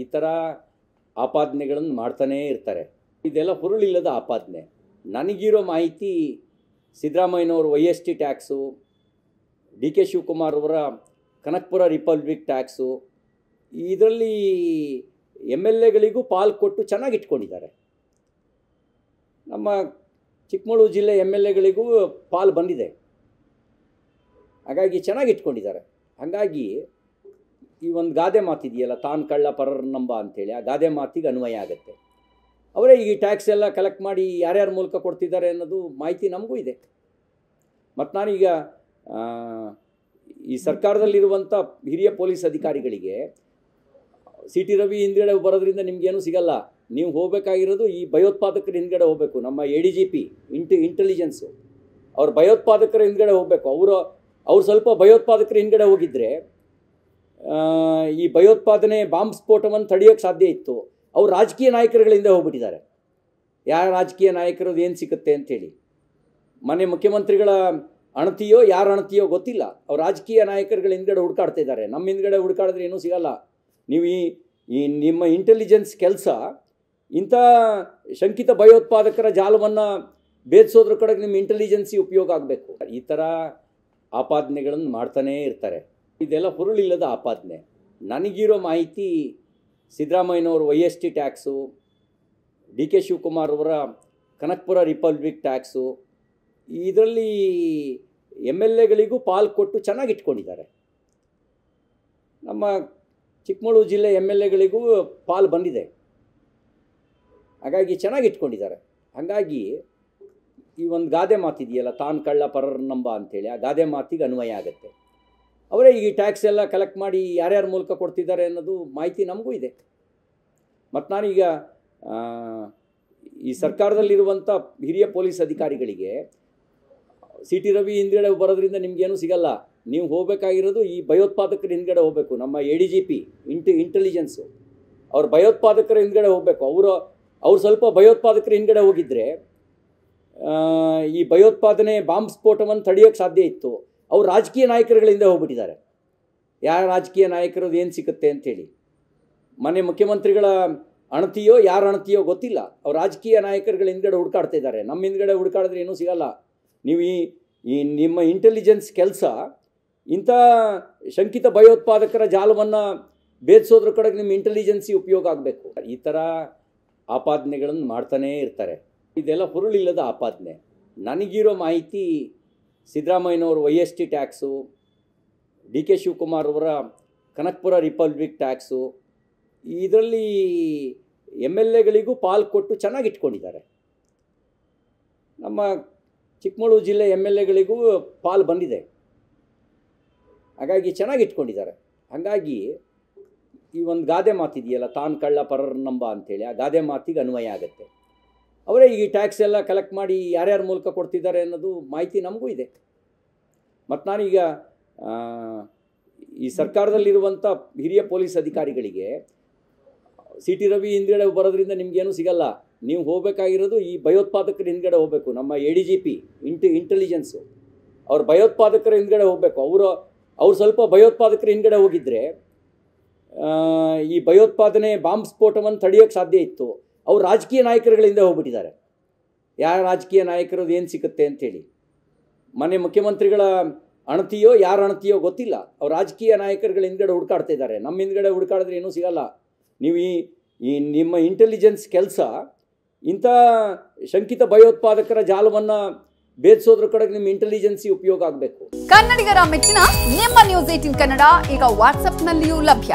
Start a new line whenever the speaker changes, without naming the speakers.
ಈ ಥರ ಆಪಾದನೆಗಳನ್ನು ಮಾಡ್ತಾನೇ ಇರ್ತಾರೆ. ಇದೆಲ್ಲ ಹುರುಳಿಲ್ಲದ ಆಪಾದನೆ. ನನಗಿರೋ ಮಾಹಿತಿ ಸಿದ್ದರಾಮಯ್ಯನವ್ರ Y S T tax D K Shivakumar ಅವರ ಕನಕಪುರ ರಿಪಬ್ಲಿಕ್ ಟ್ಯಾಕ್ಸು ಇದರಲ್ಲಿ ಎಂ ಎಲ್ ಎಗಳಿಗೂ ಪಾಲು ಕೊಟ್ಟು ಚೆನ್ನಾಗಿ ಇಟ್ಕೊಂಡಿದ್ದಾರೆ ನಮ್ಮ ಚಿಕ್ಕಮಗಳೂರು ಜಿಲ್ಲೆ ಎಂ ಎಲ್ ಎಗಳಿಗೂ ಪಾಲು ಬಂದಿದೆ. ಹಾಗಾಗಿ ಚೆನ್ನಾಗಿ ಇಟ್ಕೊಂಡಿದ್ದಾರೆ ಹಾಗಾಗಿ ಈ ಒಂದು ಗಾದೆ ಮಾತಿದೆಯಲ್ಲ ತಾನು ಕಳ್ಳ ಪರರ ನಂಬ ಅಂತೇಳಿ ಆ ಗಾದೆ ಮಾತಿಗೆ ಅನ್ವಯ ಆಗುತ್ತೆ. ಅವರೇ ಈ ಟ್ಯಾಕ್ಸ್ ಎಲ್ಲ ಕಲೆಕ್ಟ್ ಮಾಡಿ ಯಾರ್ಯಾರ ಮೂಲಕ ಕೊಡ್ತಿದ್ದಾರೆ ಅನ್ನೋದು ಮಾಹಿತಿ ನಮಗೂ ಇದೆ. ಮತ್ತು ನಾನೀಗ ಈ ಸರ್ಕಾರದಲ್ಲಿರುವಂಥ ಹಿರಿಯ ಪೊಲೀಸ್ ಅಧಿಕಾರಿಗಳಿಗೆ ಸಿ ಟಿ ರವಿ ಹಿಂದ್ಗಡೆ ಬರೋದ್ರಿಂದ ನಿಮಗೇನು ಸಿಗಲ್ಲ. ನೀವು ಹೋಗಬೇಕಾಗಿರೋದು ಈ ಭಯೋತ್ಪಾದಕರ ಹಿಂದ್ಗಡೆ ಹೋಗಬೇಕು. ನಮ್ಮ ಎ ಡಿ ಜಿ ಪಿ ಇಂಟ್ ಇಂಟೆಲಿಜೆನ್ಸು ಅವ್ರ ಭಯೋತ್ಪಾದಕರ ಹಿಂದ್ಗಡೆ ಹೋಗಬೇಕು. ಅವರು ಅವ್ರು ಸ್ವಲ್ಪ ಭಯೋತ್ಪಾದಕರ ಹಿಂದ್ಗಡೆ ಹೋಗಿದ್ರೆ ಆ, ಈ ಭಯೋತ್ಪಾದನೆ ಬಾಂಬ್ ಸ್ಫೋಟವನ್ನು ತಡೆಯೋಕ್ಕೆ ಸಾಧ್ಯ ಇತ್ತು. ಅವ್ರು ರಾಜಕೀಯ ನಾಯಕರುಗಳಿಂದ ಹೋಗ್ಬಿಟ್ಟಿದ್ದಾರೆ. ಯಾರ ರಾಜಕೀಯ ನಾಯಕರದ್ದು ಏನು ಸಿಗುತ್ತೆ ಅಂತೇಳಿ ಮನೆ ಮುಖ್ಯಮಂತ್ರಿಗಳ ಅಣತಿಯೋ ಯಾರ ಅಣತಿಯೋ ಗೊತ್ತಿಲ್ಲ. ಅವ್ರು ರಾಜಕೀಯ ನಾಯಕರುಗಳ ಹಿಂದ್ಗಡೆ ಹುಡುಕಾಡ್ತಾ ಇದ್ದಾರೆ. ನಮ್ಮ ಹಿಂದ್ಗಡೆ ಹುಡುಕಾಡಿದ್ರೆ ಏನೂ ಸಿಗಲ್ಲ. ನೀವು ಈ ಈ ನಿಮ್ಮ ಇಂಟೆಲಿಜೆನ್ಸ್ ಕೆಲಸ, ಇಂಥ ಶಂಕಿತ ಭಯೋತ್ಪಾದಕರ ಜಾಲವನ್ನು ಭೇದಿಸೋದ್ರ ಕಡೆಗೆ ನಿಮ್ಮ ಇಂಟೆಲಿಜೆನ್ಸಿ ಉಪಯೋಗ ಆಗಬೇಕು. ಈ ಥರ ಆಪಾದನೆಗಳನ್ನು ಮಾಡ್ತಾನೇ ಇರ್ತಾರೆ. ಇದೆಲ್ಲ ಹುರುಳಿಲ್ಲದ ಆಪಾದನೆ. ನನಗಿರೋ ಮಾಹಿತಿ ಸಿದ್ದರಾಮಯ್ಯನವ್ರ Y S T tax, D K Shivakumar ಅವರ ಕನಕಪುರ ರಿಪಬ್ಲಿಕ್ ಟ್ಯಾಕ್ಸು, ಇದರಲ್ಲಿ ಎಂ ಎಲ್ ಎಗಳಿಗೂ ಪಾಲು ಕೊಟ್ಟು ಚೆನ್ನಾಗಿ ಇಟ್ಕೊಂಡಿದ್ದಾರೆ ನಮ್ಮ ಚಿಕ್ಕಮಗಳೂರು ಜಿಲ್ಲೆ ಎಂ ಎಲ್ ಎಗಳಿಗೂ ಪಾಲ್ ಬಂದಿದೆ. ಹಾಗಾಗಿ ಚೆನ್ನಾಗಿ ಇಟ್ಕೊಂಡಿದ್ದಾರೆ ಹಾಗಾಗಿ ಈ ಒಂದು ಗಾದೆ ಮಾತಿದೆಯಲ್ಲ, ತಾನು ಕಳ್ಳ ಪರರ ನಂಬ ಅಂಥೇಳಿ, ಆ ಗಾದೆ ಮಾತಿಗೆ ಅನ್ವಯ ಆಗುತ್ತೆ. ಅವರೇ ಈ ಟ್ಯಾಕ್ಸ್ ಎಲ್ಲ ಕಲೆಕ್ಟ್ ಮಾಡಿ ಯಾರ್ಯಾರ ಮೂಲಕ ಕೊಡ್ತಿದ್ದಾರೆ ಅನ್ನೋದು ಮಾಹಿತಿ ನಮಗೂ ಇದೆ. ಮತ್ತು ನಾನೀಗ ಈ ಸರ್ಕಾರದಲ್ಲಿರುವಂಥ ಹಿರಿಯ ಪೊಲೀಸ್ ಅಧಿಕಾರಿಗಳಿಗೆ ಸಿ ಟಿ ರವಿ ಹಿಂದ್ಗಡೆ ಬರೋದ್ರಿಂದ ನಿಮಗೇನು ಸಿಗಲ್ಲ. ನೀವು ಹೋಗಬೇಕಾಗಿರೋದು ಈ ಭಯೋತ್ಪಾದಕರ ಹಿಂದ್ಗಡೆ ಹೋಗಬೇಕು. ನಮ್ಮ A D G P into intelligence ಅವ್ರ ಭಯೋತ್ಪಾದಕರ ಹಿಂದ್ಗಡೆ ಹೋಗಬೇಕು. ಅವರು, ಅವ್ರು ಸ್ವಲ್ಪ ಭಯೋತ್ಪಾದಕರ ಹಿಂದ್ಗಡೆ ಹೋಗಿದ್ದರೆ ಈ ಭಯೋತ್ಪಾದನೆ ಬಾಂಬ್ ಸ್ಫೋಟವನ್ನು ತಡೆಯೋಕ್ಕೆ ಸಾಧ್ಯ ಇತ್ತು. ಅವ್ರು ರಾಜಕೀಯ ನಾಯಕರುಗಳಿಂದ ಹೋಗ್ಬಿಟ್ಟಿದ್ದಾರೆ. ಯಾರ ರಾಜಕೀಯ ನಾಯಕರದ್ದು ಏನು ಸಿಗುತ್ತೆ ಅಂತೇಳಿ. ಮನೆ ಮುಖ್ಯಮಂತ್ರಿಗಳ ಅಣತಿಯೋ ಯಾರ ಅಣತಿಯೋ ಗೊತ್ತಿಲ್ಲ. ಅವ್ರು ರಾಜಕೀಯ ನಾಯಕರುಗಳ ಹಿಂದ್ಗಡೆ ಹುಡುಕಾಡ್ತಿದ್ದಾರೆ ನಮ್ಮ ಹಿಂದ್ಗಡೆ ಹುಡುಕಾಡಿದ್ರೆ ಏನೂ ಸಿಗಲ್ಲ. ನೀವು ಈ ಈ ನಿಮ್ಮ ಇಂಟೆಲಿಜೆನ್ಸ್ ಕೆಲಸ, ಇಂಥ ಶಂಕಿತ ಭಯೋತ್ಪಾದಕರ ಜಾಲವನ್ನು ಭೇದಿಸೋದ್ರ ಕಡೆಗೆ ನಿಮ್ಮ ಇಂಟೆಲಿಜೆನ್ಸಿ ಉಪಯೋಗ ಆಗಬೇಕು. ಈ ಥರ ಆಪಾದನೆಗಳನ್ನು ಮಾಡ್ತಾನೇ ಇರ್ತಾರೆ. ಇದೆಲ್ಲ ಹುರುಳಿಲ್ಲದ ಆಪಾದನೆ. ನನಗಿರೋ ಮಾಹಿತಿ ಸಿದ್ದರಾಮಯ್ಯನವ್ರ Y S T tax, D K Shivakumar ಅವರ ಕನಕಪುರ ರಿಪಬ್ಲಿಕ್ ಟ್ಯಾಕ್ಸು, ಇದರಲ್ಲಿ ಎಂ ಎಲ್ ಎಗಳಿಗೂ ಪಾಲು ಕೊಟ್ಟು ಚೆನ್ನಾಗಿ ಇಟ್ಕೊಂಡಿದ್ದಾರೆ. ನಮ್ಮ ಚಿಕ್ಕಮಗಳೂರು ಜಿಲ್ಲೆ ಎಂ ಎಲ್ ಎಗಳಿಗೂ ಪಾಲ್ ಬಂದಿದೆ. ಹಾಗಾಗಿ ಚೆನ್ನಾಗಿ ಇಟ್ಕೊಂಡಿದ್ದಾರೆ. ಹಾಗಾಗಿ ಈ ಒಂದು ಗಾದೆ ಮಾತಿದೆಯಲ್ಲ, ತಾನು ಕಳ್ಳ ಪರರ ನಂಬ ಅಂಥೇಳಿ ಆ ಗಾದೆ ಮಾತಿಗೆ ಅನ್ವಯ ಆಗುತ್ತೆ. ಅವರೇ ಈ ಟ್ಯಾಕ್ಸ್ ಎಲ್ಲ ಕಲೆಕ್ಟ್ ಮಾಡಿ ಯಾರ್ಯಾರ ಮೂಲಕ ಕೊಡ್ತಿದ್ದಾರೆ ಅನ್ನೋದು ಮಾಹಿತಿ ನಮಗೂ ಇದೆ. ಮತ್ತು ನಾನೀಗ ಈ ಸರ್ಕಾರದಲ್ಲಿರುವಂಥ ಹಿರಿಯ ಪೊಲೀಸ್ ಅಧಿಕಾರಿಗಳಿಗೆ ಸಿ ಟಿ ರವಿ ಹಿಂದ್ಗಡೆ ಬರೋದ್ರಿಂದ ನಿಮಗೇನು ಸಿಗಲ್ಲ. ನೀವು ಹೋಗಬೇಕಾಗಿರೋದು ಈ ಭಯೋತ್ಪಾದಕರ ಹಿಂದ್ಗಡೆ ಹೋಗಬೇಕು. ನಮ್ಮ A D G P into intelligence ಅವ್ರ ಭಯೋತ್ಪಾದಕರ ಹಿಂದ್ಗಡೆ ಹೋಗಬೇಕು. ಅವರು ಅವ್ರು ಸ್ವಲ್ಪ ಭಯೋತ್ಪಾದಕರ ಹಿಂದ್ಗಡೆ ಹೋಗಿದ್ರೆ ಆ, ಈ ಭಯೋತ್ಪಾದನೆ ಬಾಂಬ್ ಸ್ಫೋಟವನ್ನು ತಡೆಯೋಕ್ಕೆ ಸಾಧ್ಯ ಇತ್ತು. ಅವ್ರು ರಾಜಕೀಯ ನಾಯಕರುಗಳಿಂದ ಹೋಗ್ಬಿಟ್ಟಿದ್ದಾರೆ. ಯಾರ ರಾಜಕೀಯ ನಾಯಕರದ್ದು ಏನು ಸಿಗುತ್ತೆ ಅಂತೇಳಿ ಮನೆ ಮುಖ್ಯಮಂತ್ರಿಗಳ ಅಣತಿಯೋ ಯಾರ ಅಣತಿಯೋ ಗೊತ್ತಿಲ್ಲ. ಅವ್ರು ರಾಜಕೀಯ ನಾಯಕರುಗಳ ಹಿಂದ್ಗಡೆ ಹುಡುಕಾಡ್ತಾ ಇದ್ದಾರೆ. ನಮ್ಮ ಹಿಂದ್ಗಡೆ ಹುಡ್ಕಾಡಿದ್ರೆ ಏನೂ ಸಿಗಲ್ಲ. ನೀವು ಈ ಈ ನಿಮ್ಮ ಇಂಟೆಲಿಜೆನ್ಸ್ ಕೆಲಸ, ಇಂಥ ಶಂಕಿತ ಭಯೋತ್ಪಾದಕರ ಜಾಲವನ್ನು ಬೇದಿಸೋದ್ರ ಕಡೆಗೆ ನಿಮ್ಮ ಇಂಟೆಲಿಜೆನ್ಸಿ ಉಪಯೋಗ ಆಗಬೇಕು.
ಕನ್ನಡಿಗರ ಮೆಚ್ಚಿನ ನಿಮ್ಮ ನ್ಯೂಸ್ ಏಟಿನ್ ಕನ್ನಡ ಈಗ ವಾಟ್ಸ್ಆಪ್ನಲ್ಲಿಯೂ ಲಭ್ಯ.